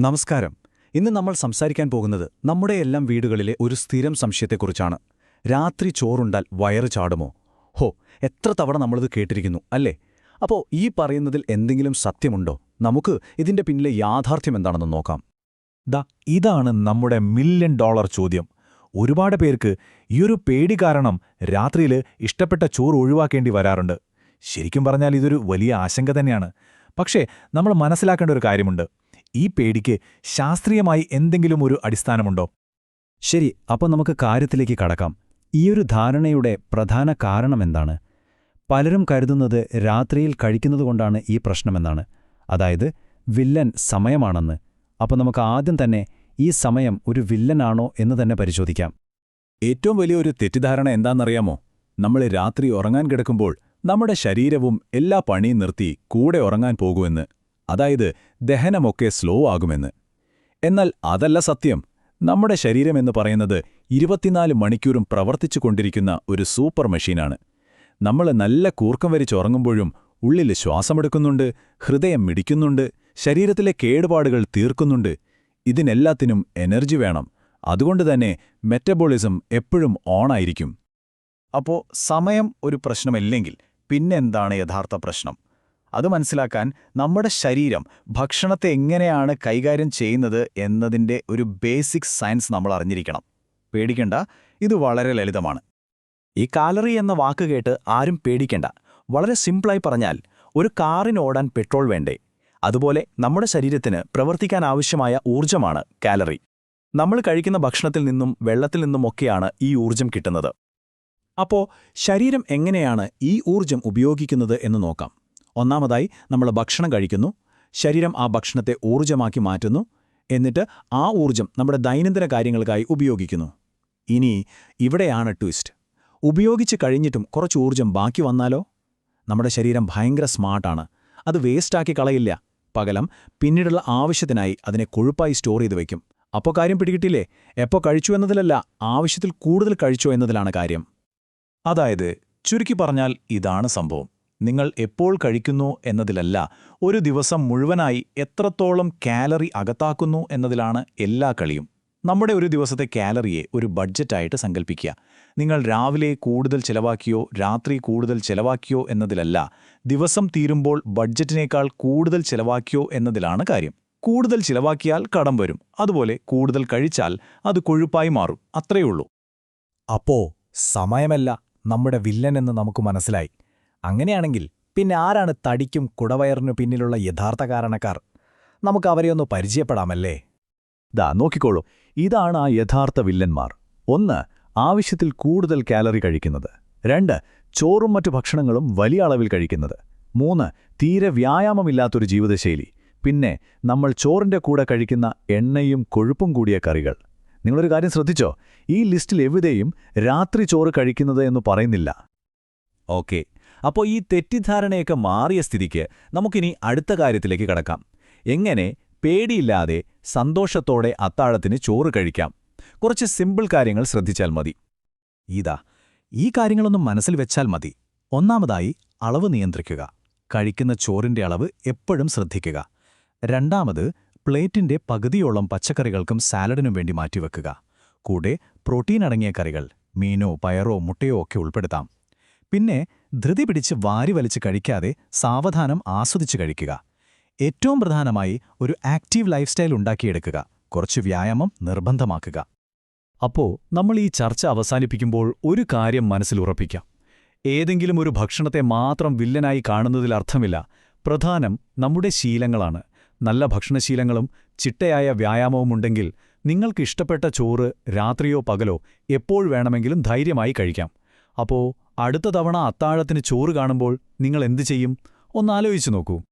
നമസ്കാരം. ഇന്ന് നമ്മൾ സംസാരിക്കാൻ പോകുന്നത് നമ്മുടെ എല്ലാം വീടുകളിലെ ഒരു സ്ഥിരം സംശയത്തെക്കുറിച്ചാണ്. രാത്രി ചോറുണ്ടാൽ വയറ് ചാടുമോ? ഹോ എത്ര തവണ നമ്മളിത് കേട്ടിരിക്കുന്നു അല്ലേ? അപ്പോൾ ഈ പറയുന്നതിൽ എന്തെങ്കിലും സത്യമുണ്ടോ? നമുക്ക് ഇതിന്റെ പിന്നിലെ യാഥാർത്ഥ്യം എന്താണെന്ന് നോക്കാം. ദ ഇതാണ് നമ്മുടെ മില്യൺ ഡോളർ ചോദ്യം. ഒരുപാട് പേർക്ക് ഈയൊരു പേടി കാരണം രാത്രിയിൽ ഇഷ്ടപ്പെട്ട ചോറ് ഒഴിവാക്കേണ്ടി വരാറുണ്ട്. ശരിക്കും പറഞ്ഞാൽ ഇതൊരു വലിയ ആശങ്ക തന്നെയാണ്. പക്ഷേ നമ്മൾ മനസ്സിലാക്കേണ്ട ഒരു കാര്യമുണ്ട്. ഈ പേടിക്ക് ശാസ്ത്രീയമായി എന്തെങ്കിലും ഒരു അടിസ്ഥാനമുണ്ടോ? ശരി അപ്പോൾ നമുക്ക് കാര്യത്തിലേക്ക് കടക്കാം. ഈയൊരു ധാരണയുടെ പ്രധാന കാരണമെന്താണ് പലരും കരുതുന്നത് രാത്രിയിൽ കഴിക്കുന്നതുകൊണ്ടാണ് ഈ പ്രശ്നമെന്നാണ്. അതായത് വില്ലൻ സമയമാണെന്ന്. അപ്പോൾ നമുക്ക് ആദ്യം തന്നെ ഈ സമയം ഒരു വില്ലനാണോ എന്ന് തന്നെ പരിശോധിക്കാം. ഏറ്റവും വലിയൊരു തെറ്റിദ്ധാരണ എന്താണെന്നറിയാമോ? നമ്മൾ രാത്രി ഉറങ്ങാൻ കിടക്കുമ്പോൾ നമ്മുടെ ശരീരവും എല്ലാ പണിയും നിർത്തി കൂടെ ഉറങ്ങാൻ പോകുമെന്ന്. അതായത് ദഹനമൊക്കെ സ്ലോ ആകുമെന്ന്. എന്നാൽ അതല്ല സത്യം. നമ്മുടെ ശരീരമെന്ന് പറയുന്നത് ഇരുപത്തിനാല് മണിക്കൂറും പ്രവർത്തിച്ചുകൊണ്ടിരിക്കുന്ന ഒരു സൂപ്പർ മെഷീനാണ്. നമ്മൾ നല്ല കൂർക്കം വരിച്ചുറങ്ങുമ്പോഴും ഉള്ളിൽ ശ്വാസമെടുക്കുന്നുണ്ട് ഹൃദയം മിടിക്കുന്നുണ്ട് ശരീരത്തിലെ കേടുപാടുകൾ തീർക്കുന്നുണ്ട്. ഇതിനെല്ലാത്തിനും എനർജി വേണം. അതുകൊണ്ട് തന്നെ മെറ്റബോളിസം എപ്പോഴും ഓണായിരിക്കും അപ്പോ സമയം ഒരു പ്രശ്നമല്ലെങ്കിൽ പിന്നെന്താണ് യഥാർത്ഥ പ്രശ്നം? അത് മനസ്സിലാക്കാൻ നമ്മുടെ ശരീരം ഭക്ഷണത്തെ എങ്ങനെയാണ് കൈകാര്യം ചെയ്യുന്നത് എന്നതിന്റെ ഒരു ബേസിക് സയൻസ് നമ്മൾ അറിഞ്ഞിരിക്കണം. പേടിക്കണ്ട ഇത് വളരെ ലളിതമാണ്. ഈ കാലറി എന്ന വാക്ക് കേട്ട് ആരും പേടിക്കണ്ട. വളരെ സിമ്പിളായി പറഞ്ഞാൽ ഒരു കാറിന് ഓടാൻ പെട്രോൾ വേണ്ടേ? അതുപോലെ നമ്മുടെ ശരീരത്തിന് പ്രവർത്തിക്കാൻ ആവശ്യമായ ഊർജമാണ് കാലറി. നമ്മൾ കഴിക്കുന്ന ഭക്ഷണത്തിൽ നിന്നും വെള്ളത്തിൽ നിന്നുമൊക്കെയാണ് ഈ ഊർജം കിട്ടുന്നത്. അപ്പോ ശരീരം എങ്ങനെയാണ് ഈ ഊർജം ഉപയോഗിക്കുന്നത് എന്ന് നോക്കാം. ഒന്നാമതായി നമ്മൾ ഭക്ഷണം കഴിക്കുന്നു ശരീരം ആ ഭക്ഷണത്തെ ഊർജമാക്കി മാറ്റുന്നു എന്നിട്ട് ആ ഊർജം നമ്മുടെ ദൈനംദിന കാര്യങ്ങൾക്കായി ഉപയോഗിക്കുന്നു. ഇനി ഇവിടെയാണ് ട്വിസ്റ്റ്. ഉപയോഗിച്ച് കഴിഞ്ഞിട്ടും കുറച്ച് ഊർജം ബാക്കി വന്നാലോ? നമ്മുടെ ശരീരം ഭയങ്കര സ്മാർട്ടാണ്. അത് വേസ്റ്റാക്കി കളയില്ല. പകലം പിന്നീടുള്ള ആവശ്യത്തിനായി അതിനെ കൊഴുപ്പായി സ്റ്റോർ ചെയ്ത് വയ്ക്കും. അപ്പോൾ കാര്യം പിടികിട്ടില്ലേ? എപ്പോൾ കഴിച്ചു എന്നതിലല്ല ആവശ്യത്തിൽ കൂടുതൽ കഴിച്ചോ എന്നതിലാണ് കാര്യം. അതായത് ചുരുക്കി പറഞ്ഞാൽ ഇതാണ് സംഭവം. നിങ്ങൾ എപ്പോൾ കഴിക്കുന്നു എന്നതിലല്ല ഒരു ദിവസം മുഴുവനായി എത്രത്തോളം കാലറി അകത്താക്കുന്നു എന്നതിലാണ് എല്ലാ കളിയും. നമ്മുടെ ഒരു ദിവസത്തെ കാലറിയെ ഒരു ബഡ്ജറ്റായിട്ട് സങ്കല്പിക്കുക നിങ്ങൾ രാവിലെ കൂടുതൽ ചെലവാക്കിയോ രാത്രി കൂടുതൽ ചെലവാക്കിയോ എന്നതിലല്ല ദിവസം തീരുമ്പോൾ ബഡ്ജറ്റിനേക്കാൾ കൂടുതൽ ചെലവാക്കിയോ എന്നതിലാണ് കാര്യം. കൂടുതൽ ചിലവാക്കിയാൽ കടം വരും അതുപോലെ കൂടുതൽ കഴിച്ചാൽ അത് കൊഴുപ്പായി മാറും അത്രയുള്ളൂ. അപ്പോ സമയമല്ല നമ്മുടെ വില്ലൻ എന്ന് നമുക്ക് മനസ്സിലായി. അങ്ങനെയാണെങ്കിൽ പിന്നെ ആരാണ് തടിക്കും കുടവയറിനു പിന്നിലുള്ള യഥാർത്ഥ കാരണക്കാർ? നമുക്ക് അവരെ ഒന്ന് പരിചയപ്പെടാമല്ലേ? ദാ നോക്കിക്കോളൂ. ഇതാണ് ആ യഥാർത്ഥ വില്ലന്മാർ. ഒന്ന് ആവശ്യത്തിൽ കൂടുതൽ കാലറി കഴിക്കുന്നത്. രണ്ട് ചോറും മറ്റു ഭക്ഷണങ്ങളും വലിയ അളവിൽ കഴിക്കുന്നത്. മൂന്ന് തീരെ വ്യായാമമില്ലാത്തൊരു ജീവിതശൈലി. പിന്നെ നമ്മൾ ചോറിന്റെ കൂടെ കഴിക്കുന്ന എണ്ണയും കൊഴുപ്പും കൂടിയ കറികൾ. നിങ്ങളൊരു കാര്യം ശ്രദ്ധിച്ചോ? ഈ ലിസ്റ്റിൽ എവിടെയും രാത്രി ചോറ് കഴിക്കുന്നത് എന്ന് പറയുന്നില്ല. ഓക്കെ. അപ്പോൾ ഈ തെറ്റിദ്ധാരണയൊക്കെ മാറിയ സ്ഥിതിക്ക് നമുക്കിനി അടുത്ത കാര്യത്തിലേക്ക് കടക്കാം. എങ്ങനെ പേടിയില്ലാതെ സന്തോഷത്തോടെ അത്താഴത്തിന് ചോറ് കഴിക്കാം. കുറച്ച് സിമ്പിൾ കാര്യങ്ങൾ ശ്രദ്ധിച്ചാൽ മതി. ഇതാ ഈ കാര്യങ്ങളൊന്നും മനസ്സിൽ വെച്ചാൽ മതി. ഒന്നാമതായി അളവ് നിയന്ത്രിക്കുക. കഴിക്കുന്ന ചോറിന്റെ അളവ് എപ്പോഴും ശ്രദ്ധിക്കുക. രണ്ടാമത് പ്ലേറ്റിന്റെ പകുതിയോളം പച്ചക്കറികൾക്കും സാലഡിനും വേണ്ടി മാറ്റിവെക്കുക. കൂടെ പ്രോട്ടീൻ അടങ്ങിയ കറികൾ മീനോ പയറോ മുട്ടയോ ഒക്കെ ഉൾപ്പെടുത്താം. പിന്നെ ധൃതി പിടിച്ച് വാരി വലിച്ച് കഴിക്കാതെ സാവധാനം ആസ്വദിച്ച് കഴിക്കുക. ഏറ്റവും പ്രധാനമായി ഒരു ആക്റ്റീവ് ലൈഫ് സ്റ്റൈൽ ഉണ്ടാക്കിയെടുക്കുക. കുറച്ച് വ്യായാമം നിർബന്ധമാക്കുക. അപ്പോ നമ്മൾ ഈ ചർച്ച അവസാനിപ്പിക്കുമ്പോൾ ഒരു കാര്യം മനസ്സിൽ ഉറപ്പിക്കാം. ഏതെങ്കിലും ഒരു ഭക്ഷണത്തെ മാത്രം വില്ലനായി കാണുന്നതിൽ അർത്ഥമില്ല. പ്രധാനം നമ്മുടെ ശീലങ്ങളാണ്. നല്ല ഭക്ഷണശീലങ്ങളും ചിട്ടയായ വ്യായാമവുമുണ്ടെങ്കിൽ നിങ്ങൾക്ക് ഇഷ്ടപ്പെട്ട ചോറ് രാത്രിയോ പകലോ എപ്പോൾ വേണമെങ്കിലും ധൈര്യമായി കഴിക്കാം. അപ്പോ അടുത്ത തവണ അത്താഴത്തിന് ചോറ് കാണുമ്പോൾ നിങ്ങൾ എന്തു ചെയ്യും? ഒന്നാലോചിച്ചു നോക്കൂ.